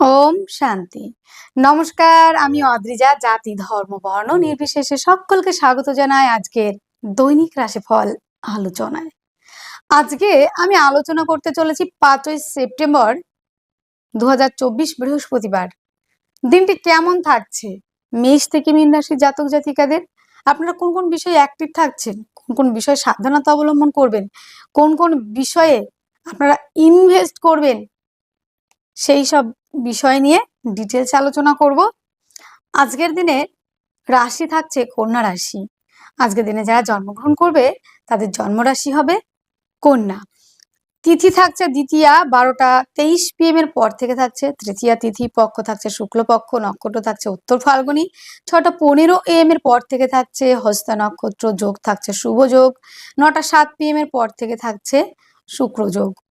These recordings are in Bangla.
ওম শান্তি। নমস্কার, আমি অদ্রিজা, জাতি, ধর্ম, বর্ণ নির্বিশেষে সকলকে স্বাগত জানাই আজকের দৈনিক রাশিফল আলোচনায়। আজকে আমি আলোচনা করতে চলেছি পাঁচই সেপ্টেম্বর দু বৃহস্পতিবার। দিনটি কেমন থাকছে? মেষ থেকে মীন রাশির জাতক জাতিকাদের, আপনারা কোন কোন বিষয়ে অ্যাক্টিভ থাকছেন? কোন কোন বিষয়ে সাবধানতা অবলম্বন করবেন? কোন কোন বিষয়ে আপনারা ইনভেস্ট করবেন? সেই সব বিষয় নিয়ে ডিটেলস আলোচনা করব। আজকের দিনে রাশি থাকছে কন্যা রাশি। আজকের দিনে যারা জন্মগ্রহণ করবে, তাদের জন্মরাশি হবে কন্যা। তিথি থাকছে দ্বিতীয়া, বারোটা তেইশ পিএম এর পর থেকে থাকছে তৃতীয়া তিথি, পক্ষ থাকছে শুক্লপক্ষ, নক্ষত্র থাকছে উত্তর ফাল্গুনি, ছটা পনেরো এম এর পর থেকে থাকছে হস্তা নক্ষত্র যোগ, থাকছে শুভ যোগ, নটা সাত পিএম এর পর থেকে থাকছে শুক্র যোগ।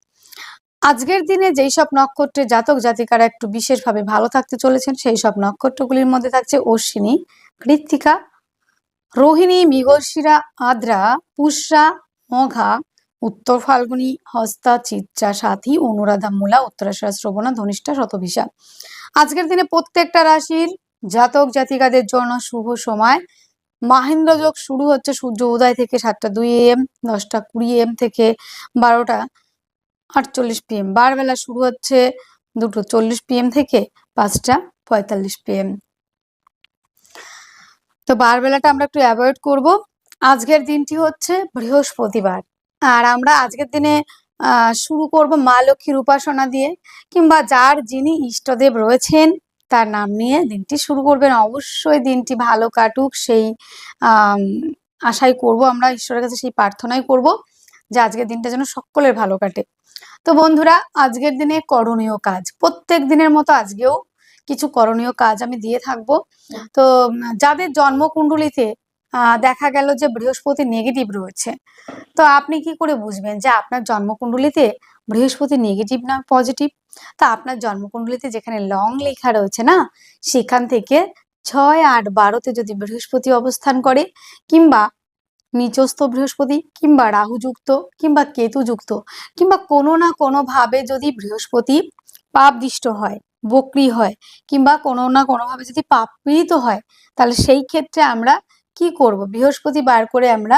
আজকের দিনে যেই সব নক্ষত্রের জাতক জাতিকারা একটু বিশেষভাবে ভালো থাকতে চলেছেন, সেই সব নক্ষত্রগুলির মধ্যে থাকছে অশ্বিনী, কৃত্তিকা, রোহিণী, মৃগশিরা, আদ্রা, পুষ্যা, মঘা, উত্তর ফাল্গুনী, হস্তা, চিত্রা, সাথী, অনুরাধা মূলা উত্তরাশা শ্রবণা, ধনিষ্ঠা শতভিসা আজকের দিনে প্রত্যেকটা রাশির জাতক জাতিকাদের জন্য শুভ সময়। মাহেন্দ্র যোগ শুরু হচ্ছে সূর্য উদয় থেকে সাতটা দুই এম, দশটা কুড়ি এম থেকে বারোটা। আটচল্লিশ পিএম বারবেলা শুরু হচ্ছে দুটো চল্লিশ পিএম থেকে পাঁচটা পঁয়তাল্লিশ পিএম তো বারবেলাটা আমরা একটু অ্যাভয়েড করব। আজকের দিনটি হচ্ছে বৃহস্পতিবার। আর আমরা আজকের দিনে শুরু করব মা লক্ষ্মীর উপাসনা দিয়ে, কিংবা যার যিনি ইষ্টদেব রয়েছেন, তার নাম নিয়ে দিনটি শুরু করবেন। অবশ্যই দিনটি ভালো কাটুক, সেই আশাই করব আমরা, ঈশ্বরের কাছে সেই প্রার্থনাই করব। যে আজকের দিনটা যেন সকলের ভালো কাটে। তো বন্ধুরা, আজকের দিনে করণীয় কাজ। প্রত্যেক দিনের মতো আজকেও কিছু করণীয় কাজ আমি দিয়ে থাকব। তো যাদের জন্মকুণ্ডলিতে দেখা গেল যে বৃহস্পতি নেগেটিভ রয়েছে, তো আপনি কি করে বুঝবেন যে আপনার জন্মকুণ্ডলিতে বৃহস্পতি নেগেটিভ না পজিটিভ তা আপনার জন্মকুণ্ডলিতে যেখানে লং লেখা রয়েছে না, সেখান থেকে ছয় আট বারোতে যদি বৃহস্পতি অবস্থান করে, কিংবা নিচস্থ বৃহস্পতি কিংবা রাহুযুক্ত কিংবা কেতুযুক্ত কিংবা কোনো না কোনোভাবে যদি বৃহস্পতি পাপদিষ্ট হয়, বক্রি হয় কিংবা কোনো না কোনোভাবে যদি পাপ পীড়িত হয়, তাহলে সেই ক্ষেত্রে আমরা কি করব? বৃহস্পতি বার করে আমরা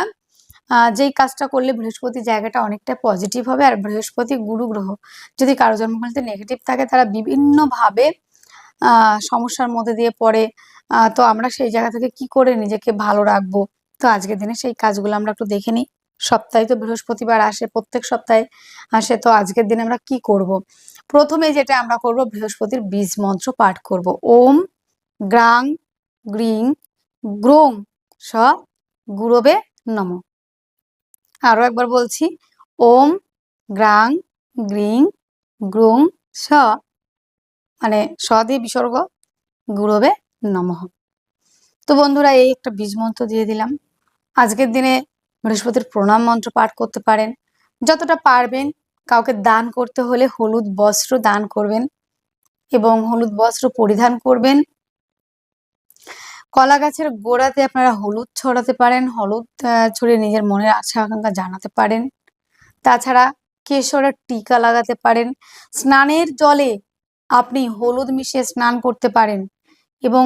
যেই কাজটা করলে বৃহস্পতি জায়গাটা অনেকটা পজিটিভ হবে আর বৃহস্পতি গুরু গ্রহ যদি কারও জন্মকুণ্ডলিতে নেগেটিভ থাকে, তারা বিভিন্নভাবে সমস্যার মধ্যে দিয়ে পড়ে তো আমরা সেই জায়গা থেকে কি করে নিজেকে ভালো রাখব? তো আজকের দিনে সেই কাজগুলো আমরা একটু দেখে নিই। সপ্তাহে তো বৃহস্পতিবার আসে, প্রত্যেক সপ্তাহে আসে, তো আজকের দিনে আমরা কি করব। প্রথমে যেটা আমরা করব, বৃহস্পতির বীজ মন্ত্র পাঠ করব। ওম গ্রাং গ্রিং গ্রোং স গুরবে নম। আরও একবার বলছি, ওম গ্রাং গ্রিং গ্রোং স মানে স দিয়ে বিসর্গ, গুরবে নমঃ। তো বন্ধুরা, এই একটা বীজ মন্ত্র দিয়ে দিলাম। আজকের দিনে বৃহস্পতির প্রণাম মন্ত্র পাঠ করতে পারেন। যতটা পারবেন কাউকে দান করতে হলে হলুদ বস্ত্র দান করবেন এবং হলুদ বস্ত্র পরিধান করবেন। কলা গাছের গোড়াতে আপনারা হলুদ ছড়াতে পারেন, হলুদ ছড়িয়ে নিজের মনের আশা আকাঙ্ক্ষা জানাতে পারেন। তাছাড়া কেশরের টিকা লাগাতে পারেন। স্নানের জলে আপনি হলুদ মিশিয়ে স্নান করতে পারেন এবং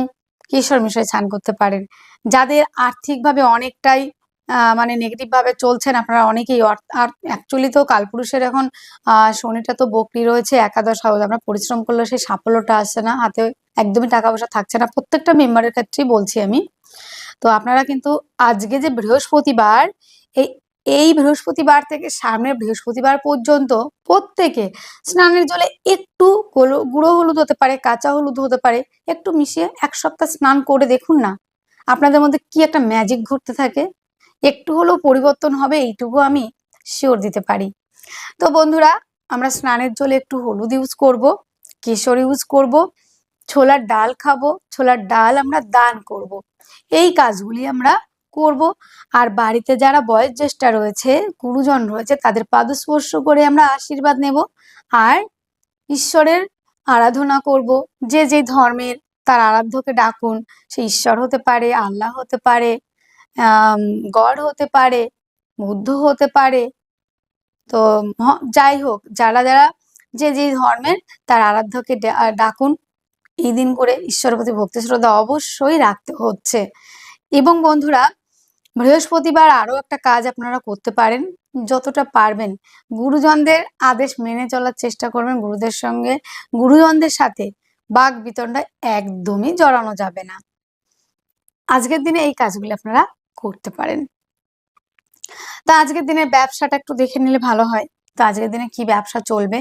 কেশর মিশিয়ে স্নান করতে পারেন। যাদের আর্থিকভাবে অনেকটাই মানে নেগেটিভ ভাবে চলছেন, আপনারা অনেকেই আর অ্যাকচুয়ালি তো কালপুরুষের এখন শনিটা তো বকরি রয়েছে, একাদশ হাউস আমরা পরিশ্রম করলে সেই সাফল্যটা আসছে না, হাতে একদমই টাকা পয়সা থাকছে না। প্রত্যেকটা মেম্বারের ক্ষেত্রেই বলছি আমি। তো আপনারা কিন্তু আজকে যে বৃহস্পতিবার, এই এই বৃহস্পতিবার থেকে সামনের বৃহস্পতিবার পর্যন্ত প্রত্যেকে স্নানের জলে একটু গুঁড়ো হলুদ হতে পারে, কাঁচা হলুদ হতে পারে, একটু মিশিয়ে এক সপ্তাহ স্নান করে দেখুন না। আপনাদের মধ্যে কি একটা ম্যাজিক ঘটতে থাকে? একটু হলেও পরিবর্তন হবে, এইটুকু আমি শিওর দিতে পারি। তো বন্ধুরা, আমরা স্নানের জলে একটু হলুদ ইউজ করব, কেশর ইউজ করব, ছোলার ডাল খাব, ছোলার ডাল আমরা দান করব। এই কাজগুলি আমরা করব। আর বাড়িতে যারা বয়োজ্যেষ্ঠা রয়েছে, গুরুজন রয়েছে, তাদের পাদস্পর্শ করে আমরা আশীর্বাদ নেব। আর ঈশ্বরের আরাধনা করব, যে যে ধর্মের তার আরাধ্যকে ডাকুন, সে ঈশ্বর হতে পারে, আল্লাহ হতে পারে গড় হতে পারে, বুদ্ধ হতে পারে। তো যাই হোক, যারা যারা যে যে ধর্মের তার আরাধ্যকে ডাকুন, এই দিন করে ঈশ্বরের প্রতি ভক্তি শ্রদ্ধা অবশ্যই রাখতে হচ্ছে। এবং বন্ধুরা, বৃহস্পতিবার আরও একটা কাজ আপনারা করতে পারেন, যতটা পারবেন। গুরুজনদের আদেশ মেনে চলার চেষ্টা করবেন, গুরুদের সঙ্গে, গুরুজনদের সাথে। বাক বিতণ্ডা একদমই জড়ানো যাবে না। আজকের দিনে এই কাজগুলি আপনারা করতে পারেন। তা আজকের দিনে ব্যবসাটা একটু দেখে নিলে ভালো হয়। তো আজকের দিনে কি ব্যবসা চলবে?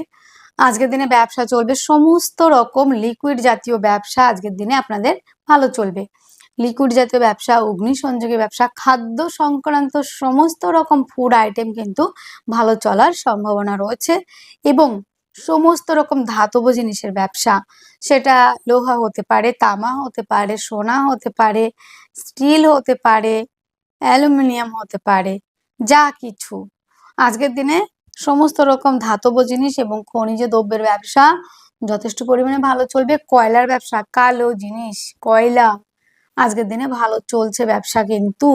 আজকের দিনে ব্যবসা চলবে সমস্ত রকম লিকুইড জাতীয় ব্যবসা আজকের দিনে আপনাদের ভালো চলবে। লিকুইড জাতীয় ব্যবসা অগ্নি সংযোগী ব্যবসা, খাদ্য সংক্রান্ত সমস্ত রকম ফুড আইটেম কিন্তু ভালো চলার সম্ভাবনা রয়েছে এবং সমস্ত রকম ধাতব জিনিসের ব্যবসা। সেটা লোহা হতে পারে, তামা হতে পারে, সোনা হতে পারে, স্টিল হতে পারে, অ্যালুমিনিয়াম হতে পারে, যা কিছু। আজকের দিনে সমস্ত রকম ধাতব জিনিস এবং খনিজ দ্রব্যের ব্যবসা যথেষ্ট পরিমাণে ভালো চলবে। কয়লার ব্যবসা, কালো জিনিস, কয়লা। আজকের দিনে ভালো চলছে ব্যবসা কিন্তু।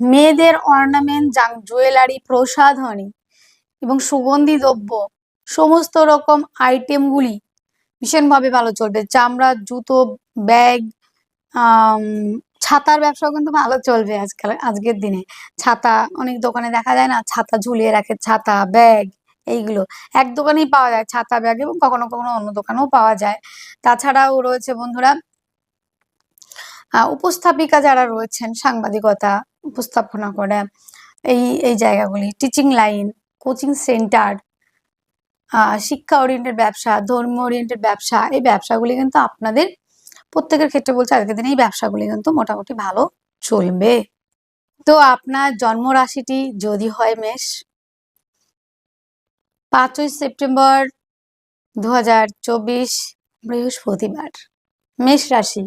মেয়েদের অর্নামেন্ট জুয়েলারি প্রসাধনী এবং সুগন্ধি দ্রব্য সমস্ত রকম আইটেমগুলি ভীষণভাবে ভালো চলবে। চামড়ার জুতো ব্যাগ ছাতার ব্যবসাও কিন্তু ভালো চলবে আজকাল, আজকের দিনে। ছাতা, অনেক দোকানে দেখা যায় না, ছাতা ঝুলিয়ে রাখে, ছাতা ব্যাগ এইগুলো। এক দোকানেই পাওয়া যায় ছাতা ব্যাগ এবং কখনো কখনো অন্য দোকানেও পাওয়া যায়। তাছাড়াও রয়েছে বন্ধুরা উপস্থাপিকা যারা রয়েছেন, সাংবাদিকতা, উপস্থাপনা করে, এই এই জায়গাগুলি টিচিং লাইন কোচিং সেন্টার শিক্ষা ওরিয়েন্টেড ব্যবসা ধর্ম ওরিয়েন্টেড ব্যবসা, এই ব্যবসাগুলি কিন্তু আপনাদের প্রত্যেকের ক্ষেত্রে বলছে, আজকের দিনে এই ব্যবসাগুলি কিন্তু মোটামুটি ভালো চলবে। তো আপনার জন্ম রাশিটি যদি হয় মেষ, পাঁচই সেপ্টেম্বর দু হাজার চব্বিশ বৃহস্পতিবার, মেষ রাশি।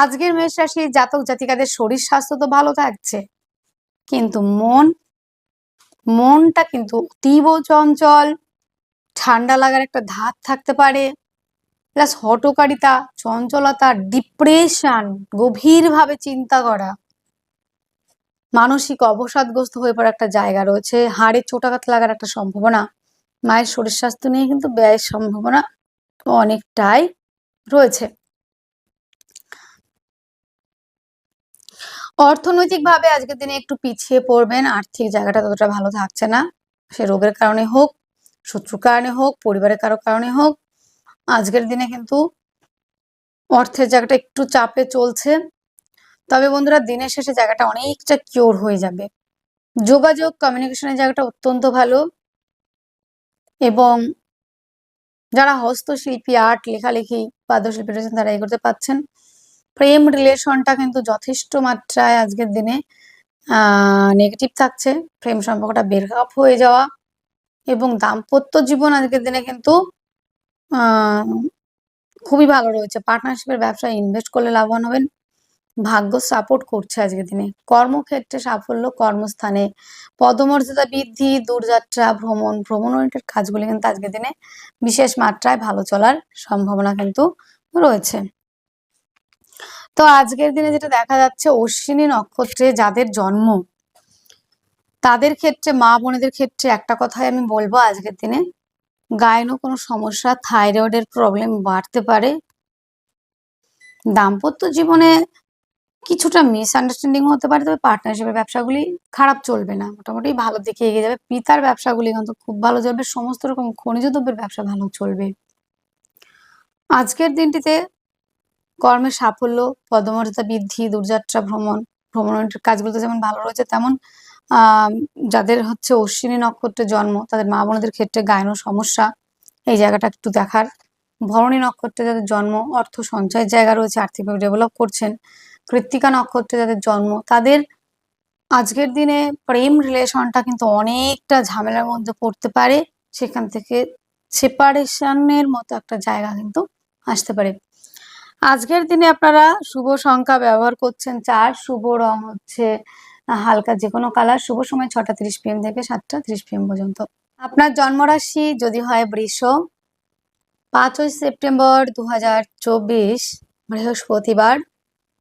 আজকের মেষ রাশির জাতক জাতিকাদের শরীর স্বাস্থ্য তো ভালো থাকছে, কিন্তু মন, মনটা কিন্তু অতীব চঞ্চল ঠান্ডা লাগার একটা ধাত থাকতে পারে। প্লাস হটকারিতা, চঞ্চলতা ডিপ্রেশন গভীরভাবে চিন্তা করা। মানসিক অবসাদগ্রস্ত হয়ে পড়ার একটা জায়গা রয়েছে। হাড়ে চোটাঘাত লাগার একটা সম্ভাবনা। মায়ের শরীর স্বাস্থ্য নিয়ে কিন্তু ব্যয়ের সম্ভাবনা অনেকটাই রয়েছে। অর্থনৈতিকভাবে আজকের দিনে একটু পিছিয়ে পড়বেন। আর্থিক জায়গাটা ততটা ভালো থাকছে না। সে রোগের কারণে হোক শত্রুর কারণে হোক, পরিবারের কারও কারণে হোক, আজকের দিনে কিন্তু অর্থের জায়গাটা একটু চাপে চলছে। তবে বন্ধুরা, দিনের শেষে জায়গাটা অনেকটা কিওর হয়ে যাবে। যোগাযোগ কমিউনিকেশনের জায়গাটা অত্যন্ত ভালো। এবং যারা হস্তশিল্পী আর্ট লেখালেখি বাদ্যশিল্পী রয়েছেন, তারা এই করতে পাচ্ছেন প্রেম রিলেশনটা কিন্তু যথেষ্ট মাত্রায় আজকের দিনে নেগেটিভ থাকছে। প্রেম সম্পর্কটা ব্রেকআপ হয়ে যাওয়া। এবং দাম্পত্য জীবন আজকের দিনে কিন্তু খুবই ভালো রয়েছে। পার্টনারশিপের ব্যবসায় ইনভেস্ট করলে লাভবান হবেন, ভাগ্য সাপোর্ট করছে আজকের দিনে। কর্মক্ষেত্রে সাফল্য কর্মস্থানে। পদমর্যাদা বৃদ্ধি, দূরযাত্রা, ভ্রমণ। ভ্রমণ ওরিয়েন্টেড কাজগুলি কিন্তু আজকের দিনে বিশেষ মাত্রায় ভালো চলার সম্ভাবনা কিন্তু রয়েছে। তো আজকের দিনে যেটা দেখা যাচ্ছে, অশ্বিনী নক্ষত্রে যাদের জন্ম তাদের ক্ষেত্রে, মা বোনেদের ক্ষেত্রে একটা কথাই আমি বলব আজকের দিনে। গায়নো কোনো সমস্যা, থাইরয়েডের প্রবলেম বাড়তে পারে। দাম্পত্য জীবনে কিছুটা মিসআন্ডারস্ট্যান্ডিং হতে পারে, তবে পার্টনারশিপের ব্যবসাগুলি খারাপ চলবে না। মোটামুটি ভালো দিকে এগিয়ে যাবে। পিতার ব্যবসাগুলি কিন্তু খুব ভালো চলবে। সমস্ত রকম খনিজ দ্রব্যের ব্যবসা ভালো চলবে। আজকের দিনটিতে কর্মের সাফল্য, পদমর্যাদা বৃদ্ধি, দূরযাত্রা ভ্রমণ, ভ্রমণের কাজগুলোতে যেমন ভালো রয়েছে, তেমন যাদের হচ্ছে অশ্বিনী নক্ষত্রে জন্ম, তাদের মা বোনদের ক্ষেত্রে গায়ন সমস্যা। এই জায়গাটা একটু দেখার। ভরণী নক্ষত্রে যাদের জন্ম, অর্থ সঞ্চয়ের জায়গা রয়েছে, আর্থিকভাবে ডেভেলপ করছেন। কৃত্তিকা নক্ষত্রে যাদের জন্ম, তাদের আজকের দিনে প্রেম রিলেশনটা কিন্তু অনেকটা ঝামেলার মধ্যে পড়তে পারে। সেখান থেকে সেপারেশনের মতো একটা জায়গা কিন্তু আসতে পারে। আজকের দিনে আপনারা শুভ সংখ্যা ব্যবহার করছেন চার। শুভ রং হচ্ছে হালকা যে কোনো কালার, শুভ সময় ছটা তিরিশ পিএম থেকে সাতটা তিরিশ পিএম পর্যন্ত। আপনার জন্মরাশি যদি হয় বৃষ, পাঁচই সেপ্টেম্বর দু হাজার চব্বিশ, বৃহস্পতিবার।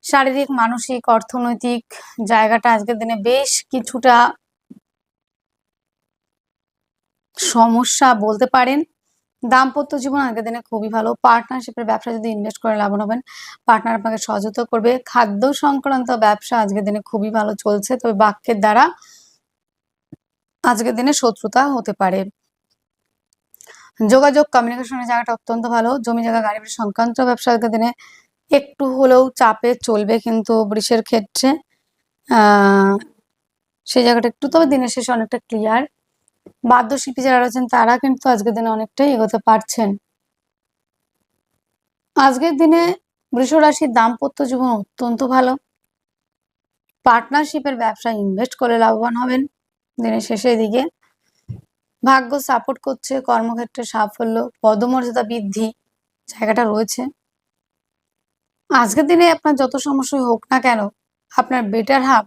শারীরিক, মানসিক, অর্থনৈতিক জায়গাটা আজকের দিনে বেশ কিছুটা সমস্যা বলতে পারেন। দাম্পত্য জীবন আগের দিনে খুবই ভালো। পার্টনারশিপের ব্যবসা যদি ইনভেস্ট করে লাভবান হবেন পার্টনার আপনাকে সহযোগিতা করবে। খাদ্য সংক্রান্ত ব্যবসা আজকের দিনে খুবই ভালো চলছে। তবে বাক্যের দ্বারা আজকের দিনে শত্রুতা হতে পারে। যোগাযোগ কমিউনিকেশনের জায়গাটা অত্যন্ত ভালো। জমি জায়গা, গাড়ি সংক্রান্ত ব্যবসা আজকের দিনে একটু হলেও চাপে চলবে কিন্তু বৃষের ক্ষেত্রে সেই জায়গাটা একটু, তবে দিনের শেষে অনেকটা ক্লিয়ার বাদ্যশিল্পী যারা রয়েছেন, তারা কিন্তু আজকের দিনে অনেকটাই এগোতে পারছেন। আজকের দিনে বৃষ রাশির দাম্পত্য জীবন অত্যন্ত ভালো। পার্টনারশিপের ব্যবসায় ইনভেস্ট করে লাভবান হবেন দিনের শেষের দিকে। ভাগ্য সাপোর্ট করছে, কর্মক্ষেত্রে সাফল্য, পদমর্যাদা বৃদ্ধি জায়গাটা রয়েছে। আজকের দিনে আপনার যত সমস্যাই হোক না কেন, আপনার বেটার হাফ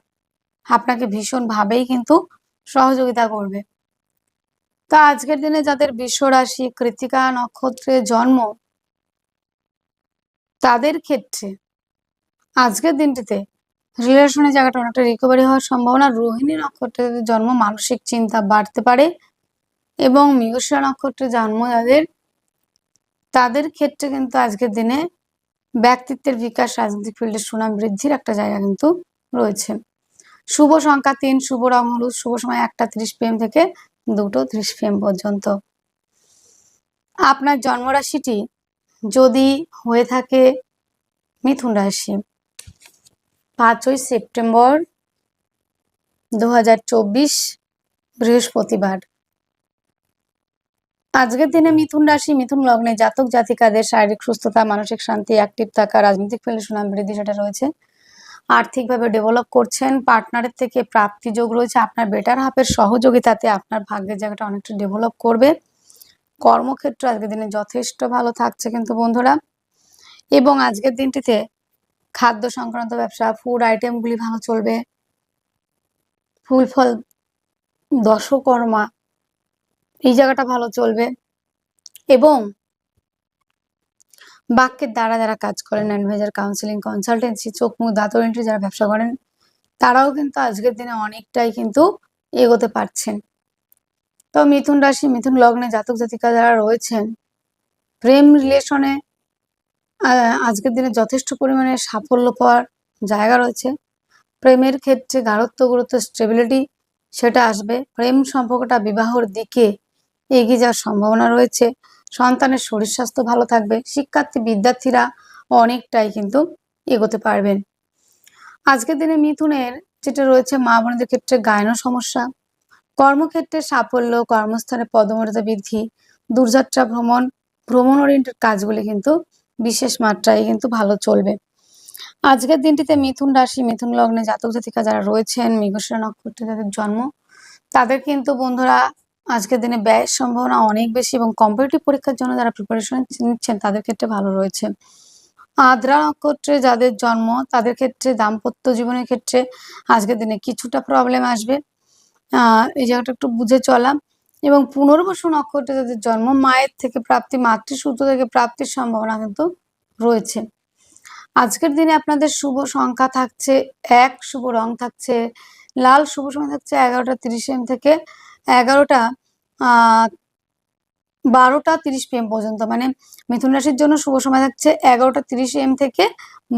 আপনাকে ভীষণভাবেই কিন্তু সহযোগিতা করবে। তা আজকের দিনে যাদের বিশ্ব রাশি কৃতিকা নক্ষত্রে জন্ম, তাদের ক্ষেত্রে আজকের দিনটিতে রিলেশনের জায়গাটা অনেকটা রিকভারি হওয়ার সম্ভাবনা। রোহিণী নক্ষত্রে জন্ম মানসিক চিন্তা বাড়তে পারে এবং মৃগশিরা নক্ষত্রে জন্ম যাদের তাদের ক্ষেত্রে কিন্তু আজকের দিনে ব্যক্তিত্বের বিকাশ, রাজনৈতিক ফিল্ডে সুনাম বৃদ্ধির একটা জায়গা কিন্তু রয়েছে। শুভ সংখ্যা তিন, শুভ রং হলুদ, শুভ সময় একটা ত্রিশ পিএম থেকে দুটো ত্রিশ পিএম পর্যন্ত। আপনার জন্মরাশিটি যদি হয়ে থাকে মিথুন রাশি, পাঁচই সেপ্টেম্বর দু হাজার চব্বিশ বৃহস্পতিবার। আজকের দিনে মিথুন রাশি, মিথুন লগ্নে জাতক জাতিকাদের শারীরিক সুস্থতা, মানসিক শান্তি অ্যাক্টিভ থাকা, রাজনৈতিক ফেলে সুনাম বৃদ্ধি সেটা রয়েছে। আর্থিকভাবে ডেভেলপ করছেন পার্টনারের থেকে প্রাপ্তি যোগ রয়েছে, আপনার বেটার হাফের সহযোগিতাতে আপনার ভাগ্যের জায়গাটা অনেকটা ডেভেলপ করবে। কর্মক্ষেত্র আজকের দিনে যথেষ্ট ভালো থাকছে কিন্তু বন্ধুরা। এবং আজকের দিনটিতে খাদ্য সংক্রান্ত ব্যবসা ফুড আইটেমগুলি ভালো চলবে। ফুল ফল দশকর্মা, এই জায়গাটা ভালো চলবে। এবং বাক্যের দ্বারা যারা কাজ করেন অ্যাডভাইজার কাউন্সিলিং কনসালটেন্সি চোখ মুখ দাঁতর এন্ট্রি যারা ব্যবসা করেন তারাও কিন্তু আজকের দিনে অনেকটাই কিন্তু এগোতে পারছেন। তো মিথুন রাশি মিথুন লগ্নে জাতক জাতিকা যারা রয়েছেন প্রেম রিলেশনে আজকের দিনে যথেষ্ট পরিমাণে সাফল্য পাওয়ার জায়গা রয়েছে। প্রেমের ক্ষেত্রে গাঢ়ত্ব গুরুত্ব স্টেবিলিটি সেটা আসবে। প্রেম সম্পর্কটা বিবাহর দিকে এগিয়ে যাওয়ার সম্ভাবনা রয়েছে। সন্তানের শরীর স্বাস্থ্য ভালো থাকবে, শিক্ষার্থী, বিদ্যার্থীরা অনেকটাই কিন্তু এগোতে পারবেন। আজকের দিনে মিথুনের যেটা রয়েছে মা বোনদের ক্ষেত্রে গায়ন সমস্যা, কর্মক্ষেত্রে সাফল্য, কর্মস্থানে পদমর্যাদা বৃদ্ধি, দূরযাত্রা ভ্রমণ ভ্রমণ ওরিয়েন্টেড কাজগুলি কিন্তু বিশেষ মাত্রায় কিন্তু ভালো চলবে। আজকের দিনটিতে মিথুন রাশি, মিথুন লগ্নে জাতক জাতিকা যারা রয়েছেন মৃগশিরা নক্ষত্রে যাদের জন্ম, তাদের কিন্তু বন্ধুরা আজকের দিনে ব্যয়ের সম্ভাবনা অনেক বেশি এবং কম্পিটিটিভ পরীক্ষার জন্য যারা প্রিপারেশন নিচ্ছেন, তাদের ক্ষেত্রে ভালো রয়েছে। আদ্রা নক্ষত্রে যাদের জন্ম, তাদের ক্ষেত্রে দাম্পত্য জীবনের ক্ষেত্রে আজকের দিনে কিছুটা প্রবলেম আসবে। আহ এই জায়গাটা একটু বুঝে চলা এবং পুনর্বসু নক্ষত্রে যাদের জন্ম, মায়ের থেকে প্রাপ্তি, মাতৃসূত্র থেকে প্রাপ্তির সম্ভাবনা কিন্তু রয়েছে। আজকের দিনে আপনাদের শুভ সংখ্যা থাকছে এক, শুভ রং থাকছে লাল, শুভ সময় থাকছে এগারোটা তিরিশ এম থেকে এগারোটা বারোটা তিরিশ পিএম পর্যন্ত। মানে মিথুন রাশির জন্য শুভ সময় থাকছে এগারোটা তিরিশ এম থেকে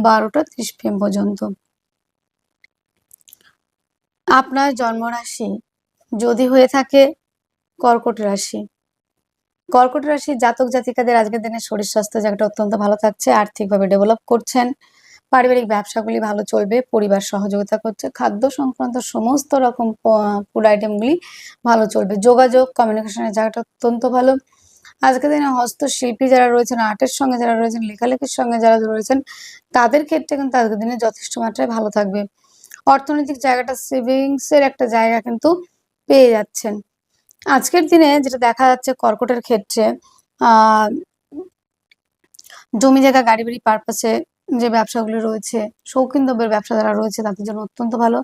বারোটা তিরিশ পিএম পর্যন্ত। আপনার জন্মরাশি যদি হয়ে থাকে কর্কট রাশি। কর্কট রাশি জাতক জাতিকাদের আজকের দিনে শরীর স্বাস্থ্য জায়গাটা অত্যন্ত ভালো থাকছে, আর্থিকভাবে ডেভেলপ করছেন। পারিবারিক ব্যবসাগুলি ভালো চলবে, পরিবার সহযোগিতা করছে, খাদ্য সংক্রান্ত সমস্ত রকম ফুড আইটেমগুলি ভালো চলবে। যোগাযোগ কমিউনিকেশনের জায়গাটা অত্যন্ত ভালো। আজকের দিনে হস্তশিল্পী যারা রয়েছেন আর্টের সঙ্গে যারা রয়েছেন, লেখালেখির সঙ্গে যারা রয়েছেন, তাদের ক্ষেত্রে কিন্তু আজকের দিনে যথেষ্ট মাত্রায় ভালো থাকবে। অর্থনৈতিক জায়গাটা সেভিংসের একটা জায়গা কিন্তু পেয়ে যাচ্ছেন। আজকের দিনে যেটা দেখা যাচ্ছে কর্কটের ক্ষেত্রে, আহ, জমি জায়গা, গাড়ি বাড়ি পারপাসে যে ব্যবসাগুলি রয়েছে শৌখিন দ্রব্যের ব্যবসা যারা রয়েছে তাদের জন্য অত্যন্ত ভালো।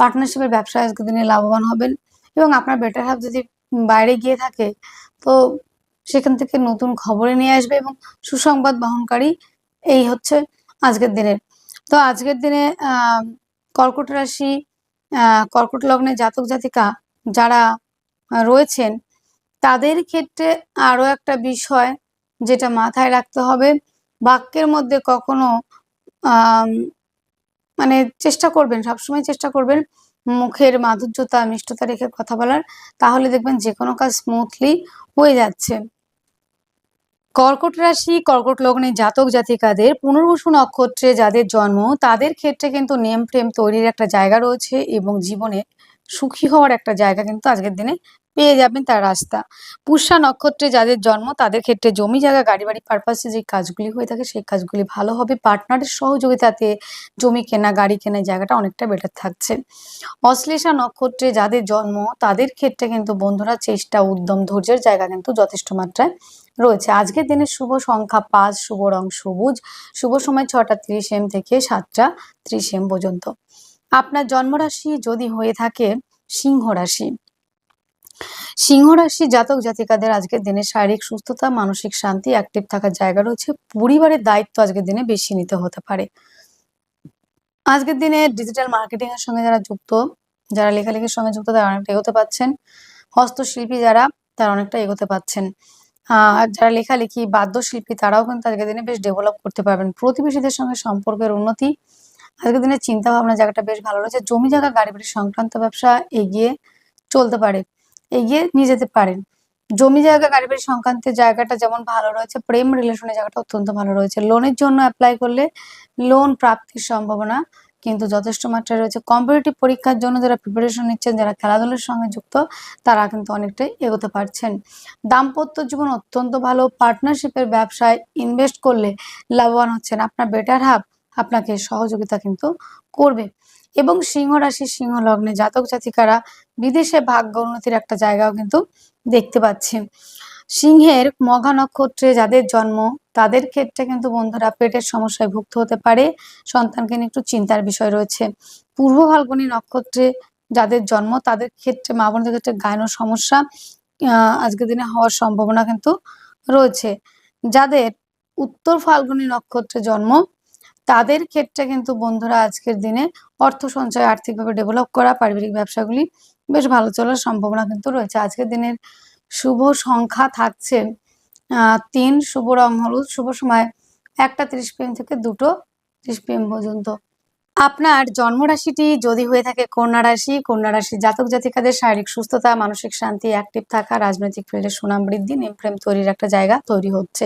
পার্টনারশিপের ব্যবসা আজকের দিনে লাভবান হবেন এবং আপনার বেটার হাফ যদি বাইরে গিয়ে থাকে, তো সেখান থেকে নতুন খবরে নিয়ে আসবে এবং সুসংবাদ বহনকারী এই হচ্ছে আজকের দিনের তো আজকের দিনে কর্কট রাশি কর্কট লগ্নে জাতক জাতিকা যারা রয়েছেন, তাদের ক্ষেত্রে আরও একটা বিষয় যেটা মাথায় রাখতে হবে বাক্যের মধ্যে কখনো মানে চেষ্টা করবেন, সবসময় চেষ্টা করবেন মুখের মাধুর্যতা, মিষ্টতা রেখে কথা বলার। তাহলে দেখবেন যে কোনো কাজ স্মুথলি হয়ে যাচ্ছে। কর্কট রাশি, কর্কট লগ্নে জাতক জাতিকাদের পুনর্বসু নক্ষত্রে যাদের জন্ম, তাদের ক্ষেত্রে কিন্তু নেম প্রেম তৈরির একটা জায়গা রয়েছে এবং জীবনে সুখী হওয়ার একটা জায়গা কিন্তু আজকের দিনে পেয়ে যাবেন তার রাস্তা। পুষ্যা নক্ষত্রে যাদের জন্ম, তাদের ক্ষেত্রে জমি, জায়গা, গাড়ি, বাড়ি পারপাসে যে কাজগুলি হয়ে থাকে, সেই কাজগুলি ভালো হবে। পার্টনারের সহযোগিতাতে জমি কেনা, গাড়ি কেনা, জায়গাটা অনেকটা বেটার থাকছে। অশ্লেষা নক্ষত্রে যাদের জন্ম, তাদের ক্ষেত্রে কিন্তু বন্ধুরা চেষ্টা, উদ্যম, ধৈর্যের জায়গা কিন্তু যথেষ্ট মাত্রায় রয়েছে। আজকের দিনে শুভ সংখ্যা পাঁচ, শুভ রং সবুজ। শুভ সময় ছটা ত্রিশ এম থেকে সাতটা ত্রিশ এম পর্যন্ত। আপনার জন্মরাশি যদি হয়ে থাকে, সিংহ রাশি। সিংহ রাশি জাতক জাতিকাদের আজকের দিনে শারীরিক সুস্থতা, মানসিক শান্তি অ্যাক্টিভ থাকার জায়গা রয়েছে। পরিবারের দায়িত্ব আজকের দিনে বেশি নিতে হতে পারে। আজকের দিনে ডিজিটাল মার্কেটিং এর সঙ্গে যারা যুক্ত, যারা লেখালেখির সঙ্গে যুক্ত, তারা অনেকটা এগোতে পাচ্ছেন। হস্তশিল্পী যারা, তারা অনেকটা এগোতে পাচ্ছেন। আর যারা লেখালেখি, বাদ্যশিল্পী, তারাও কিন্তু আজকের দিনে বেশ ডেভেলপ করতে পারবেন। প্রতিবেশীদের সঙ্গে সম্পর্কের উন্নতি, আজকের দিনে চিন্তা ভাবনা জায়গাটা বেশ ভালো রয়েছে। জমি জায়গা, গাড়ি বাড়ি সংক্রান্ত ব্যবসা এগিয়ে চলতে পারে। এগিয়ে নিয়ে যেতে পারেন। জমি জায়গা, গাড়ি বাড়ি সংক্রান্তের জায়গাটা যেমন ভালো রয়েছে, প্রেম রিলেশনের জায়গাটা অত্যন্ত ভালো রয়েছে। লোনের জন্য অ্যাপ্লাই করলে লোন প্রাপ্তির সম্ভাবনা কিন্তু যথেষ্ট মাত্রায় রয়েছে। কম্পিটিটিভ পরীক্ষার জন্য যারা প্রিপারেশন নিচ্ছেন, যারা খেলাধুলার সঙ্গে যুক্ত, তারা কিন্তু অনেকটাই এগোতে পারছেন। দাম্পত্য জীবন অত্যন্ত ভালো। পার্টনারশিপের ব্যবসায় ইনভেস্ট করলে লাভবান হচ্ছেন। আপনার বেটার হাফ আপনাকে সহযোগিতা কিন্তু করবে। এবং সিংহ রাশি সিংহ লগ্নে জাতক জাতিকারা বিদেশে ভাগ্য উন্নতির একটা জায়গাও কিন্তু দেখতে পাচ্ছি। সিংহের মঘা নক্ষত্রে যাদের জন্ম, তাদের ক্ষেত্রে কিন্তু বন্ধুরা পেটের সমস্যায় ভুক্ত হতে পারে। সন্তানকে নিয়ে একটু চিন্তার বিষয় রয়েছে। পূর্ব ফাল্গুনী নক্ষত্রে যাদের জন্ম, তাদের ক্ষেত্রে মা বোনদের ক্ষেত্রে গায়নের সমস্যা আজকের দিনে হওয়ার সম্ভাবনা কিন্তু রয়েছে। যাদের উত্তর ফাল্গুনী নক্ষত্রে জন্ম, তাদের ক্ষেত্রে কিন্তু বন্ধুরা আজকের দিনে অর্থ সঞ্চয় আর্থিকভাবে ডেভেলপ করা, পারিবারিক ব্যবসাগুলি বেশ ভালো চলার সম্ভাবনা কিন্তু রয়েছে। আজকের দিনের শুভ সংখ্যা থাকছে তিন শুভ রং হলুদ। শুভ সময় একটা ত্রিশ পিএম থেকে দুটো ত্রিশ পিএম পর্যন্ত। আপনার জন্মরাশিটি যদি হয়ে থাকে কন্যা রাশি কন্যা রাশি জাতক জাতিকাদের শারীরিক সুস্থতা, মানসিক শান্তি অ্যাক্টিভ থাকা, রাজনৈতিক ফিল্ডে সুনাম বৃদ্ধি নেম প্রেম তৈরির একটা জায়গা তৈরি হচ্ছে।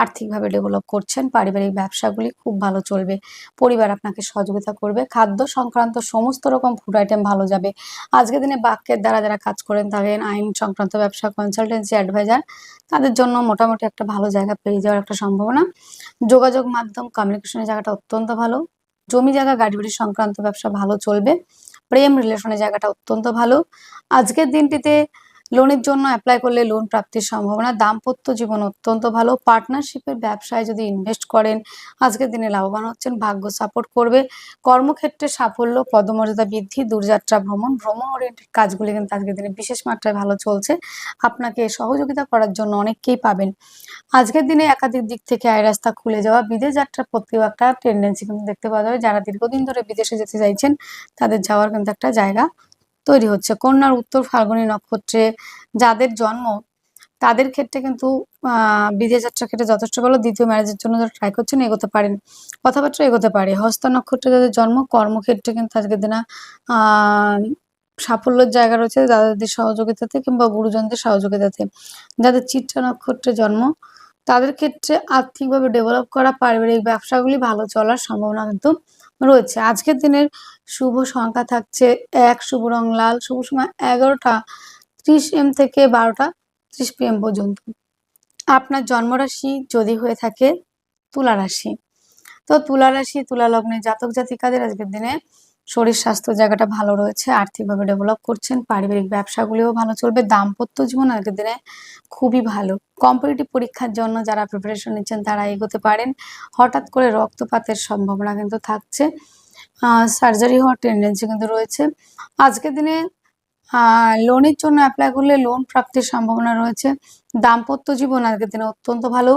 আর্থিকভাবে ডেভেলপ করছেন, পারিবারিক ব্যবসাগুলি খুব ভালো চলবে, পরিবার আপনাকে সহযোগিতা করবে, খাদ্য সংক্রান্ত সমস্ত রকম ফুড আইটেম ভালো যাবে। আজকের দিনে বাক্যের দ্বারা যারা কাজ করেন থাকেন আইন সংক্রান্ত ব্যবসা কনসালটেন্সি অ্যাডভাইজার তাদের জন্য মোটামুটি একটা ভালো জায়গা পেয়ে যাওয়ার একটা সম্ভাবনা। যোগাযোগ মাধ্যম কমিউনিকেশনের জায়গাটা অত্যন্ত ভালো। জমি জায়গা, গাড়ি বাড়ি সংক্রান্ত ব্যবসা ভালো চলবে। প্রেম রিলেশনের জায়গাটা অত্যন্ত ভালো। আজকের দিনটিতে লোনের জন্য অ্যাপ্লাই করলে লোন প্রাপ্তির সম্ভাবনা। দাম্পত্য জীবন অত্যন্ত ভালো। পার্টনারশিপের ব্যবসায় যদি ইনভেস্ট করেন, আজকের দিনে লাভবান হচ্ছেন, ভাগ্য সাপোর্ট করবে। কর্মক্ষেত্রে সাফল্য, পদমর্যাদা বৃদ্ধি, দূরযাত্রা ভ্রমণ ভ্রমণ ওরিয়েন্টেড কাজগুলি কিন্তু আজকের দিনে বিশেষ মাত্রায় ভালো চলছে। আপনাকে সহযোগিতা করার জন্য অনেককেই পাবেন। আজকের দিনে একাধিক দিক থেকে আয় রাস্তা খুলে যাওয়া, বিদেশ যাত্রার প্রতিও একটা টেন্ডেন্সি কিন্তু দেখতে পাওয়া যাবে। যারা দীর্ঘদিন ধরে বিদেশে যেতে চাইছেন, তাদের যাওয়ার কিন্তু একটা জায়গা তৈরি হচ্ছে। কন্যার উত্তর ফাল্গুনী নক্ষত্রে যাদের জন্ম, তাদের ক্ষেত্রে কিন্তু আহ বিদেশ যাত্রার ক্ষেত্রে যথেষ্ট ভালো। দ্বিতীয় ম্যারেজের জন্য যারা ট্রাই করছেন, এগোতে পারেন। কথাবার্তা এগোতে পারে। হস্ত নক্ষত্রে যাদের জন্ম, কর্মক্ষেত্রে কিন্তু আজকের দিনে সাফল্যের জায়গা রয়েছে দাদাদের সহযোগিতাতে কিংবা গুরুজনদের সহযোগিতাতে। যাদের চিত্রা নক্ষত্রে জন্ম, তাদের ক্ষেত্রে আর্থিকভাবে ডেভেলপ করা, পারিবারিক ব্যবসাগুলি ভালো চলার সম্ভাবনা কিন্তু রয়েছে। আজকের দিনের শুভ সংখ্যা থাকছে এক, শুভ রং লাল, শুভ সময় এগারোটা ত্রিশ এম থেকে বারোটা ত্রিশ পি এম পর্যন্ত। আপনার জন্মরাশি যদি হয়ে থাকে তুলা রাশি। তো তুলা রাশি, তুলা লগ্নে জাতক জাতিকাদের আজকের দিনে শরীর স্বাস্থ্য জায়গাটা ভালো রয়েছে, আর্থিকভাবে ডেভেলপ করছেন, পারিবারিক ব্যবসাগুলিও ভালো চলবে, দাম্পত্য জীবন আগের দিনে খুবই ভালো। কম্পিটিটিভ পরীক্ষার জন্য যারা প্রিপারেশন নিচ্ছেন তারা এগোতে পারেন। হঠাৎ করে রক্তপাতের সম্ভাবনা কিন্তু থাকছে। সার্জারি হওয়ার টেন্ডেন্সি কিন্তু রয়েছে। আজকের দিনে লোনের জন্য অ্যাপ্লাই করলে লোন প্রাপ্তির সম্ভাবনা রয়েছে। দাম্পত্য জীবন আজকের দিনে অত্যন্ত ভালো।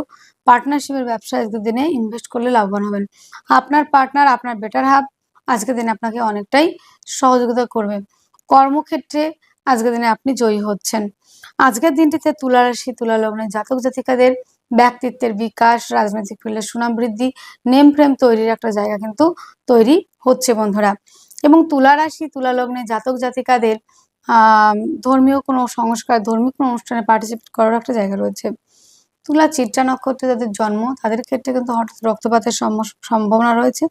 পার্টনারশিপের ব্যবসা আজকের দিনে ইনভেস্ট করলে লাভবান হবেন। আপনার পার্টনার আপনার বেটার হাব আজকের দিনে আপনাকে অনেকটাই সহযোগিতা করবে। কর্মক্ষেত্রে আজকের দিনে আপনি জয়ী হচ্ছেন। আজকের দিনটিতে তুলা রাশি, তুলা জাতক জাতিকাদের ব্যক্তিত্বের বিকাশ, রাজনৈতিক ফিল্ডের সুনাম বৃদ্ধি, নেম ফ্রেম তৈরির একটা জায়গা কিন্তু তৈরি হচ্ছে বন্ধুরা। এবং তুলা রাশি, তুলা লগ্নের জাতক জাতিকাদের ধর্মীয় কোনো সংস্কার, ধর্মীয় কোনো অনুষ্ঠানে পার্টিসিপেট করার একটা জায়গা রয়েছে। তুলা, চিত্রা নক্ষত্রে যাদের জন্ম, তাদের ক্ষেত্রে কিন্তু হঠাৎ রক্তপাতের সম্ভাবনা রয়েছে।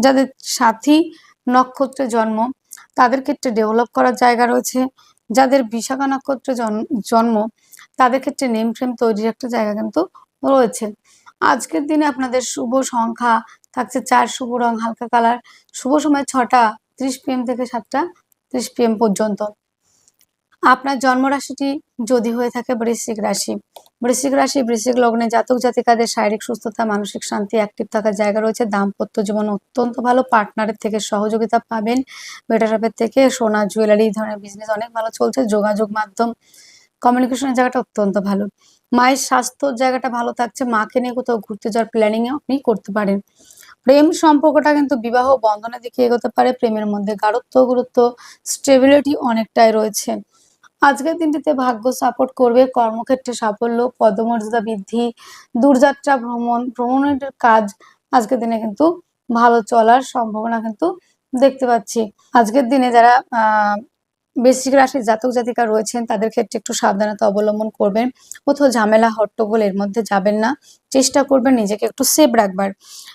যাদের সাথী নক্ষত্রে জন্ম, তাদের ক্ষেত্রে ডেভেলপ করার জায়গা রয়েছে। যাদের বিশাখা নক্ষত্রে জন- জন্ম, তাদের ক্ষেত্রে নেম ফ্রেম তৈরির একটা জায়গা কিন্তু রয়েছে। আজকের দিনে আপনাদের শুভ সংখ্যা থাকছে চার শুভ রং, হালকা কালার। শুভ সময় ছটা, ত্রিশ পিএম থেকে সাতটা, ত্রিশ পিএম পর্যন্ত। আপনার জন্মরাশিটি যদি হয়ে থাকে বৃশ্চিক রাশি। বৃশ্চিক রাশি, বৃশ্চিক লগ্নে জাতক জাতিকাদের শারীরিক সুস্থতা, মানসিক শান্তি অ্যাক্টিভ থাকার জায়গা রয়েছে, দাম্পত্য জীবন অত্যন্ত ভালো পার্টনারের থেকে সহযোগিতা পাবেন বেটার হাফের থেকে সোনা জুয়েলারি এই ধরনের বিজনেস অনেক ভালো চলছে, যোগাযোগ মাধ্যম কমিউনিকেশনের জায়গাটা অত্যন্ত ভালো। মায়ের স্বাস্থ্যর জায়গাটা ভালো থাকছে, মাকে নিয়ে কোথাও ঘুরতে যাওয়ার প্ল্যানিংও আপনি করতে পারেন। প্রেম সম্পর্কটা কিন্তু বিবাহ বন্ধনের দিকে এগোতে পারে, প্রেমের মধ্যে গাঢ়ত্ব, গুরুত্ব স্টেবিলিটি অনেকটাই রয়েছে। আজকের দিনটিতে ভাগ্য সাপোর্ট করবে কর্মক্ষেত্রে সাফল্য, পদমর্যাদা বৃদ্ধি, দূরযাত্রা ভ্রমণ, ভ্রমণের কাজ আজকের দিনে কিন্তু ভালো চলার সম্ভাবনা কিন্তু দেখতে পাচ্ছি। আজকের দিনে যারা বৃশ্চিক রাশির জাতক জাতিকা রয়েছেন, তাদের ক্ষেত্রে একটু সাবধানতা অবলম্বন করবেন। কোথাও ঝামেলা, হট্টগোল এর মধ্যে যাবেন না। চেষ্টা করবেন নিজেকে একটু সেফ রাখবার।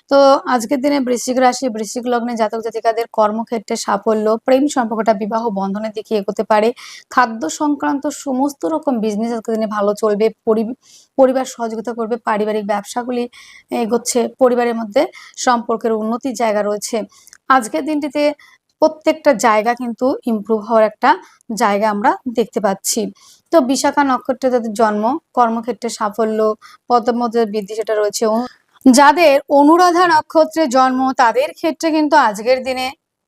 তো আজকের দিনে বৃশ্চিক রাশি, বৃশ্চিক লগ্নে জাতক জাতিকাদের কর্মক্ষেত্রে সাফল্য, প্রেম সম্পর্কটা বিবাহ বন্ধনের দিকে এগোতে পারে। খাদ্য সংক্রান্ত সমস্ত রকম বিজনেস আজকের দিনে ভালো চলবে, পরি- পরিবার সহযোগিতা করবে, পারিবারিক ব্যবসাগুলি এগোচ্ছে, পরিবারের মধ্যে সম্পর্কের উন্নতির জায়গা রয়েছে। আজকের দিনটিতে প্রত্যেকটা জায়গা কিন্তু ইমপ্রুভ হওয়ার একটা জায়গা আমরা দেখতে পাচ্ছি। তো বিশাখা নক্ষত্রে যাদের জন্ম, কর্মক্ষেত্রে সাফল্য পদমর্যাদা বৃদ্ধি যেটা রয়েছে। যাদের অনুরাধা নক্ষত্রে জন্ম, তাদের ক্ষেত্রে কিন্তু আজকের দিনে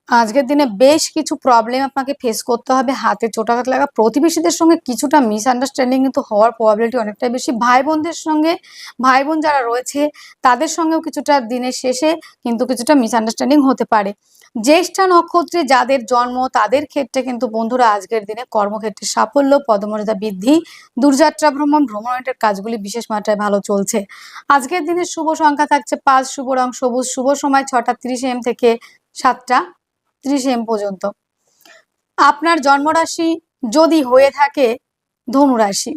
আজকের দিনে বেশ কিছু প্রবলেম আপনাকে ফেস করতে হবে। হাতে চোটাঘাত লাগা প্রতিবেশীদের সঙ্গে কিছুটা মিসআন্ডারস্ট্যান্ডিং কিন্তু হওয়ার প্রবাবিলিটি অনেকটাই বেশি। ভাই বোনদের সঙ্গে ভাই বোন যারা রয়েছে, তাদের সঙ্গেও কিছুটা দিনের শেষে কিন্তু কিছুটা মিসআন্ডারস্ট্যান্ডিং হতে পারে। জ্যেষ্ঠা নক্ষত্রে যাদের জন্ম, তাদের ক্ষেত্রে কিন্তু বন্ধুরা আজকের দিনে কর্মক্ষেত্রে সাফল্য, পদমর্যাদা বৃদ্ধি, দূরযাত্রা ভ্রমণ ভ্রমণের কাজগুলি বিশেষ মাত্রায় ভালো চলছে। আজকের দিনে শুভ সংখ্যা থাকছে পাঁচ, শুভ রং সবুজ, শুভ সময় ছটা তিরিশ এম থেকে সাতটা ত্রিশ এম পর্যন্ত। আপনার জন্মরাশি যদি হয়ে থাকে ধনুরাশি।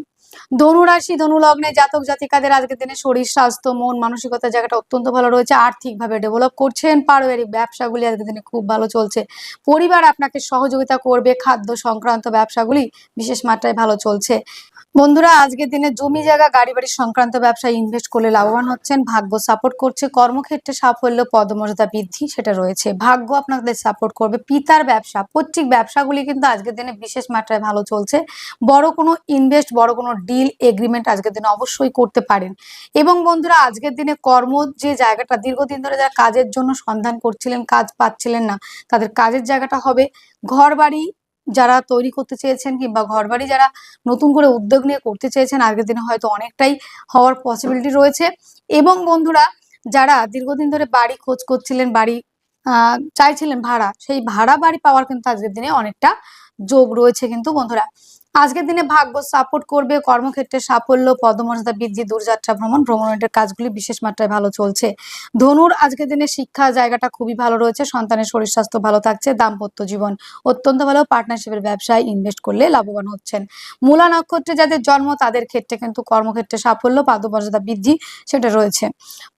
ধনুরাশি ধনু লগ্নে জাতক জাতিকাদের আজকের দিনে শরীর, স্বাস্থ্য, মন মানসিকতার জায়গাটা অত্যন্ত ভালো রয়েছে। আর্থিকভাবে ডেভেলপ করছেন, পারিবারিক ব্যবসাগুলি আজকের দিনে খুব ভালো চলছে। পরিবার আপনাকে সহযোগিতা করবে, খাদ্য সংক্রান্ত ব্যবসাগুলি বিশেষ মাত্রায় ভালো চলছে। বন্ধুরা, আজকের দিনে জমি জায়গা গাড়ি বাড়ি সংক্রান্ত ব্যবসায় ইনভেস্ট করলে লাভবান হচ্ছেন। ভাগ্য সাপোর্ট করছে, কর্মক্ষেত্রে সাফল্য, পদমর্যাদা বৃদ্ধি সেটা রয়েছে। ভাগ্য আপনাদের সাপোর্ট করবে। পিতার ব্যবসা, পৈতৃক ব্যবসাগুলি কিন্তু আজকের দিনে বিশেষ মাত্রায় ভালো চলছে। বড় কোনো ইনভেস্ট বড় কোনো ডিল এগ্রিমেন্ট আজকের দিনে অবশ্যই করতে পারেন। এবং বন্ধুরা, আজকের দিনে কর্ম যে জায়গাটা, দীর্ঘদিন ধরে যারা কাজের জন্য সন্ধান করছিলেন, কাজ পাচ্ছিলেন না, তাদের কাজের জায়গাটা হবে ঘর বাড়ি যারা তৈরি করতে চেয়েছেন কিংবা ঘর বাড়ি যারা নতুন করে উদ্যোগ নিয়ে করতে চেয়েছেন, আগের দিনে হয়তো অনেকটাই হওয়ার পসিবিলিটি রয়েছে। এবং বন্ধুরা, যারা দীর্ঘদিন ধরে বাড়ি খোঁজ করছিলেন, বাড়ি চাইছিলেন ভাড়া, সেই ভাড়া বাড়ি পাওয়ার কিন্তু আজকের দিনে অনেকটা যোগ রয়েছে কিন্তু বন্ধুরা। আজকের দিনে ভাগ্য সাপোর্ট করবে, কর্মক্ষেত্রে সাফল্য, পদমর্যাদা, বৃদ্ধি, দূরযাত্রা, ভ্রমণ, ভ্রমণের কাজগুলি বিশেষ মাত্রায় ভালো চলছে। ধনুর আজকের দিনে শিক্ষা জায়গাটা খুবই ভালো রয়েছে, সন্তানের শরীর স্বাস্থ্য ভালো থাকছে, দাম্পত্য জীবন অত্যন্ত ভালো পার্টনারশিপের ব্যবসায় ইনভেস্ট করলে লাভবান হচ্ছেন। মূলা নক্ষত্রে যাদের জন্ম, তাদের ক্ষেত্রে কিন্তু কর্মক্ষেত্রে সাফল্য, পদমর্যাদা, বৃদ্ধি, সেটা রয়েছে।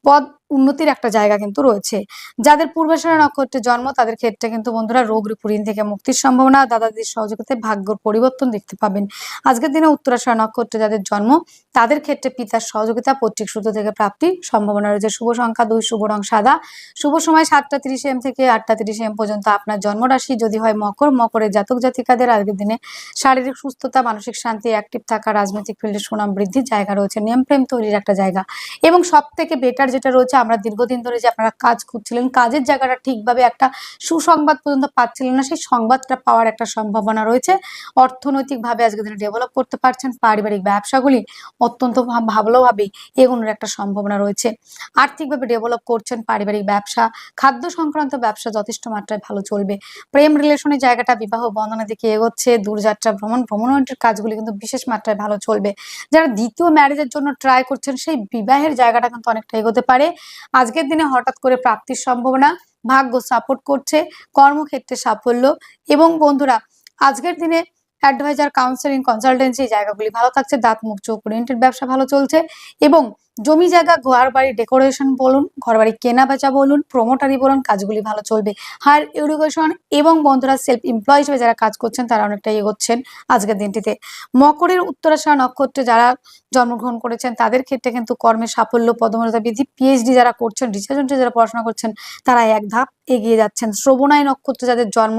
পদ উন্নতির একটা জায়গা কিন্তু রয়েছে। যাদের পূর্বাশরা নক্ষত্রে জন্ম, তাদের ক্ষেত্রে কিন্তু বন্ধুরা রোগ ঋণ থেকে মুক্তির সম্ভাবনা, দাদাদের সহযোগিতায় ভাগ্যর পরিবর্তন দেখতে পাবেন। আজকের দিনে উত্তরাশয় নক্ষত্রে যাদের জন্ম, তাদের ক্ষেত্রে পিতার সহযোগিতা, পৈতৃক সূত্র থেকে প্রাপ্তি, সম্ভাবনা রয়েছে শুভ সংখ্যা দুই, শুভ রং সাদা। শুভ সময় সাতটা তিরিশ এম থেকে আটটা তিরিশ এম পর্যন্ত আপনার জন্মরাশি। যদি হয় মকর, মকরের জাতক জাতিকাদের আজকের দিনে শারীরিক সুস্থতা, মানসিক শান্তি অ্যাক্টিভ থাকা, রাজনৈতিক ফিল্ডে সুনাম বৃদ্ধির জায়গা রয়েছে। নিয়ম প্রেম তৈরির একটা জায়গা। এবং সব থেকে বেটার যেটা রয়েছে আমরা দীর্ঘদিন ধরে যে আপনারা কাজ খুঁজছিলেন, কাজের জায়গাটা ঠিকভাবে একটা সুসংবাদ পর্যন্ত পাচ্ছিলেন না, সেই সংবাদটা পাওয়ার একটা সম্ভাবনা রয়েছে। অর্থনৈতিকভাবে আজকে দিনে ডেভেলপ করতে পারছেন, পারিবারিক ব্যবসাগুলি অত্যন্ত ভা- ভালোভাবেই এগোনোর একটা সম্ভাবনা রয়েছে। আর্থিকভাবে ডেভেলপ করছেন, পারিবারিক ব্যবসা, খাদ্য সংক্রান্ত ব্যবসা যথেষ্ট মাত্রায় ভালো চলবে। প্রেম রিলেশনের জায়গাটা, বিবাহ বন্ধনের দিকে এগোচ্ছে, দূরযাত্রা, ভ্রমণ, ভ্রমণের কাজগুলি কিন্তু বিশেষ মাত্রায় ভালো চলবে। যারা দ্বিতীয় ম্যারেজের জন্য ট্রাই করছেন, সেই বিবাহের জায়গাটা কিন্তু অনেকটা এগোতে পারে। আজকের দিনে হঠাৎ করে প্রাপ্তির সম্ভাবনা, ভাগ্য সাপোর্ট করছে, কর্মক্ষেত্রে সাফল্য এবং বন্ধুরা, আজকের দিনে অ্যাডভাইজার কাউন্সেলিং কনসালটেন্সি জায়গাগুলি ভালো থাকছে। দাঁত, মুখ, চোখ ব্যবসা ভালো চলছে এবং জমি জায়গা, ঘর বাড়ি ডেকোরেশন বলুন, ঘর বাড়ি কেনা বেচা বলুন প্রমোটারি বলুন, কাজগুলি ভালো চলবে। হায়ার এডুকেশন এবং বন্ধুরা সেলফ এমপ্লয় হিসেবে যারা কাজ করছেন, তারা অনেকটা এগোচ্ছেন আজকের দিনটিতে। মকরের উত্তরাশা নক্ষত্রে যারা জন্মগ্রহণ করেছেন, তাদের ক্ষেত্রে কিন্তু কর্মের সাফল্য পদমর্যাদা বৃদ্ধি পিএইচডি যারা করছেন রিসার্চ যারা পড়াশোনা করছেন, তারা এক ধাপ এগিয়ে যাচ্ছেন। শ্রবণায় নক্ষত্রে যাদের জন্ম,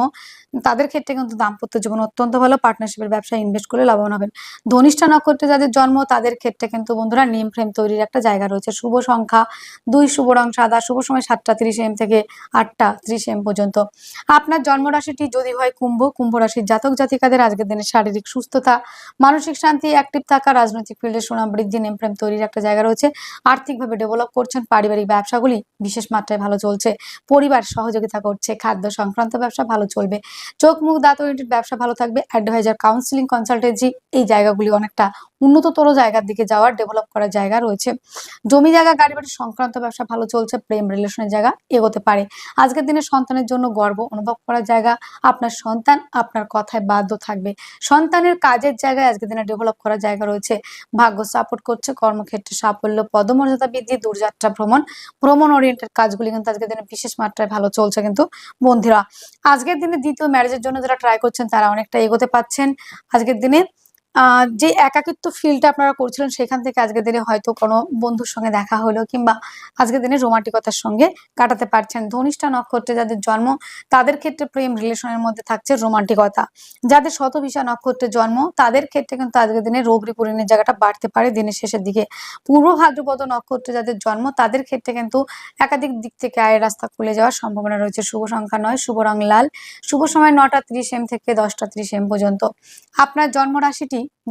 তাদের ক্ষেত্রে কিন্তু দাম্পত্য জীবন অত্যন্ত ভালো। পার্টনারশিপের ব্যবসায় ইনভেস্ট করলে লাভবান হবেন। ধনিষ্ঠা নক্ষত্রে যাদের জন্ম, তাদের ক্ষেত্রে কিন্তু বন্ধুরা নেম ফ্রেম তৈরির একটা জায়গা রয়েছে। শুভ সংখ্যা দুই, শুভ রং সাদা, শুভ সময় সাতটা, তিরিশ এম থেকে আটটা, ত্রিশ এম পর্যন্ত। আপনার জন্মরাশিটি যদি হয় কুম্ভ কুম্ভ রাশির জাতক জাতিকাদের আজকের দিনে শারীরিক সুস্থতা, মানসিক শান্তি অ্যাক্টিভ থাকা, রাজনৈতিক ফিল্ডে সুনাম বৃদ্ধি নেম ফ্রেম তৈরির একটা জায়গা রয়েছে। আর্থিকভাবে ডেভেলপ করছেন, পারিবারিক ব্যবসাগুলি বিশেষ মাত্রায় ভালো চলছে। পরিবার সহযোগিতা করছে, খাদ্য সংক্রান্ত ব্যবসা ভালো চলবে। চোখ মুখ দাঁত ওরিয়েন্টেড ব্যবসা ভালো থাকবে। অ্যাডভাইজার কাউন্সিলিং কনসালটেন্সি এই জায়গাগুলি অনেকটা উন্নততর জায়গার দিকে যাওয়ার ডেভেলপ করার জায়গা রয়েছে। জমি জায়গা, গাড়ি বাড়ি সংক্রান্ত ব্যবসা ভালো চলছে, প্রেম রিলেশনের জায়গা এগোতে পারে। আজকের দিনে সন্তানের জন্য গর্ব অনুভব করার জায়গা, আপনার সন্তান আপনার কথায় বাধ্য থাকবে। সন্তানের কাজের জায়গায় আজকের দিনে ডেভেলপ করার জায়গা রয়েছে। ভাগ্য সাপোর্ট করছে, কর্মক্ষেত্রে সাফল্য, পদমর্যাদা বৃদ্ধি, দূরযাত্রা ভ্রমণ ভ্রমণ ওরিয়েন্টেড কাজগুলি কিন্তু আজকের দিনে বিশেষ মাত্রায় ভালো চলছে কিন্তু বন্ধুরা। আজকের দিনে দ্বিতীয় ম্যারেজের জন্য যারা ট্রাই করছেন, তারা অনেকটা এগোতে পাচ্ছেন আজকের দিনে যে একাকিত্ব ফিলটা আপনারা করছিলেন সেখান থেকে আজকের দিনে হয়তো কোনো বন্ধুর সঙ্গে দেখা হলো কিংবা আজকের দিনে রোমান্টিকতার সঙ্গে কাটাতে পারছেন। ধনিষ্ঠা নক্ষত্রে যাদের জন্ম, তাদের ক্ষেত্রে প্রেম রিলেশনের মধ্যে থাকছে রোমান্টিকতা। যাদের শতভিসা নক্ষত্রে জন্ম, তাদের ক্ষেত্রে কিন্তু আজকের দিনে রোগ রিপোর্টিনের জায়গাটা বাড়তে পারে দিনের শেষের দিকে। পূর্ব ভাদ্রপদ নক্ষত্রে যাদের জন্ম, তাদের ক্ষেত্রে কিন্তু একাধিক দিক থেকে আয়ের রাস্তা খুলে যাওয়ার সম্ভাবনা রয়েছে। শুভ সংখ্যা নয়, শুভ রং লাল। শুভ সময় নটা ত্রিশ এম থেকে দশটা ত্রিশ এম পর্যন্ত। আপনার জন্ম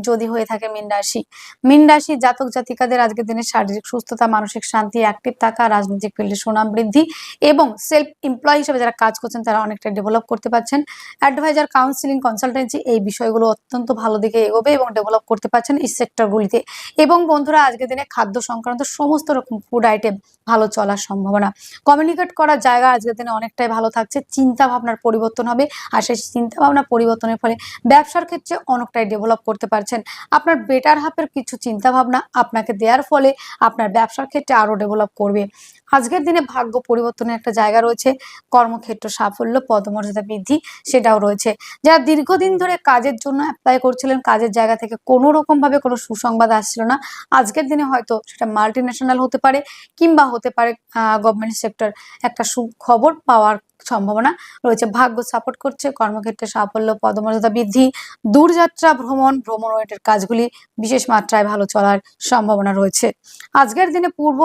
যদি হয়ে থাকে মীন রাশি। মীন রাশি জাতক জাতিকাদের আজকের দিনে শারীরিক সুস্থতা, মানসিক শান্তি অ্যাক্টিভ থাকা, রাজনৈতিক ফিল্ডে সুনাম বৃদ্ধি এবং সেলফ এমপ্লয় হিসেবে যারা কাজ করছেন, তারা অনেকটা ডেভেলপ করতে পারছেন। অ্যাডভাইজার কাউন্সিলিং কনসালটেন্সি এই বিষয়গুলো অত্যন্ত ভালো দিকে এগোবে এবং ডেভেলপ করতে পারছেন এই সেক্টরগুলিতে এবং বন্ধুরা, আজকের দিনে খাদ্য সংক্রান্ত সমস্ত রকম ফুড আইটেম ভালো চলার সম্ভাবনা। কমিউনিকেট করার জায়গা আজকের দিনে অনেকটাই ভালো থাকছে। চিন্তা ভাবনার পরিবর্তন হবে। আর সেই চিন্তা ভাবনা পরিবর্তনের ফলে ব্যবসার ক্ষেত্রে অনেকটাই ডেভেলপ করতে পারছেন। আপনার বেটার হাফের কিছু চিন্তা ভাবনা আপনাকে দেওয়ার ফলে আপনার ব্যবসার ক্ষেত্রে আরও ডেভেলপ করবে। আজকের দিনে ভাগ্য পরিবর্তনের একটা জায়গা রয়েছে, কর্মক্ষেত্র সাফল্য, পদমর্যাদা বৃদ্ধি সেটাও রয়েছে। যারা দীর্ঘদিন ধরে কাজের জন্য অ্যাপ্লাই করছিলেন, কাজের জায়গা থেকে কোনো রকম ভাবে কোনো সুসংবাদ আসছিল না। আজকের দিনে হয়তো সেটা মাল্টি হতে পারে কিংবা হতে পারে গভর্নমেন্ট সেক্টর একটা সুখবর পাওয়ার সম্ভাবনা রয়েছে। ভাগ্য সাপোর্ট করছে, কর্মক্ষেত্রে সাফল্য, পদমর্যাদা বৃদ্ধি, দূরযাত্রা, ভ্রমণ ভ্রমণ ওয়েটের কাজগুলি বিশেষ মাত্রায় ভালো চলার সম্ভাবনা রয়েছে। আজকের দিনে পূর্ব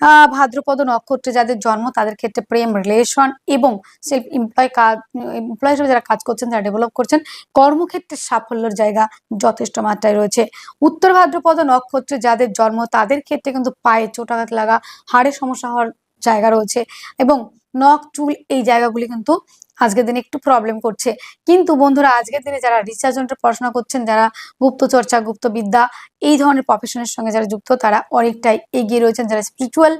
আহ ভাদ্রপদ নক্ষত্রে যাদের জন্ম, তাদের ক্ষেত্রে প্রেম রিলেশন এবং সেলফ এমপ্লয় কাজ এমপ্লয় হিসেবে যারা কাজ করছেন, তারা ডেভেলপ করছেন, কর্মক্ষেত্রে সাফল্যের জায়গা যথেষ্ট মাত্রায় রয়েছে। উত্তর ভাদ্রপদ নক্ষত্রে যাদের জন্ম, তাদের ক্ষেত্রে কিন্তু পায়ে চোটাঘাত লাগা হাড়ের সমস্যা হওয়ার জায়গা রয়েছে এবং নখ, চুল এই জায়গাগুলি কিন্তু আজকের দিনে একটু প্রবলেম করছে। কিন্তু বন্ধুরা, আজকের দিনে যারা রিসার্চ পড়াশোনা করছেন, যারা গুপ্তচর্চা, গুপ্তবিদ্যা এই ধরনের প্রফেশনের সঙ্গে যারা যুক্ত, তারা অনেকটাই এগিয়ে রয়েছেন, যারা স্পিরিচুয়াল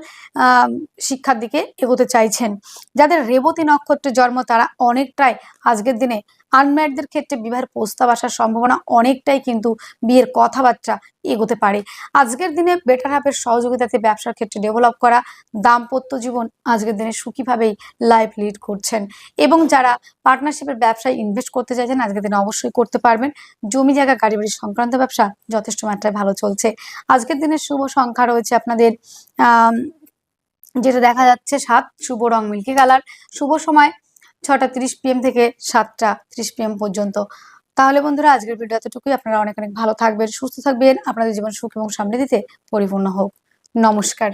শিক্ষার দিকে এগোতে চাইছেন। যাদের রেবতী নক্ষত্রের জন্ম, তারা অনেকটাই আজকের দিনে আনম্যারিডদের ক্ষেত্রে বিবাহের প্রস্তাব আসার সম্ভাবনা অনেকটাই কিন্তু বিয়ের কথাবার্তা এগোতে পারে। আজকের দিনে বেটার হাফের সহযোগিতাতে ব্যবসার ক্ষেত্রে ডেভেলপ করা দাম্পত্য জীবন আজকের দিনে সুখীভাবেই লাইফ লিড করছেন। এবং যারা পার্টনারশিপের ব্যবসায় ইনভেস্ট করতে চাইছেন, আজকের দিনে অবশ্যই করতে পারবেন। জমি জায়গা গাড়ি বাড়ি সংক্রান্ত ব্যবসা যথেষ্ট মাত্রায় ভালো চলছে। আজকের দিনে শুভ সংখ্যা রয়েছে আপনাদের যেটা দেখা যাচ্ছে সাত, শুভ রং মিল্কি কালার শুভ সময় ছটা তিরিশ পিএম থেকে সাতটা ত্রিশ পিএম পর্যন্ত। তাহলে বন্ধুরা, আজকের ভিডিও এতটুকুই। আপনারা অনেক অনেক ভালো থাকবেন, সুস্থ থাকবেন। আপনাদের জীবন সুখ এবং সামনে দিতে পরিপূর্ণ হোক। নমস্কার।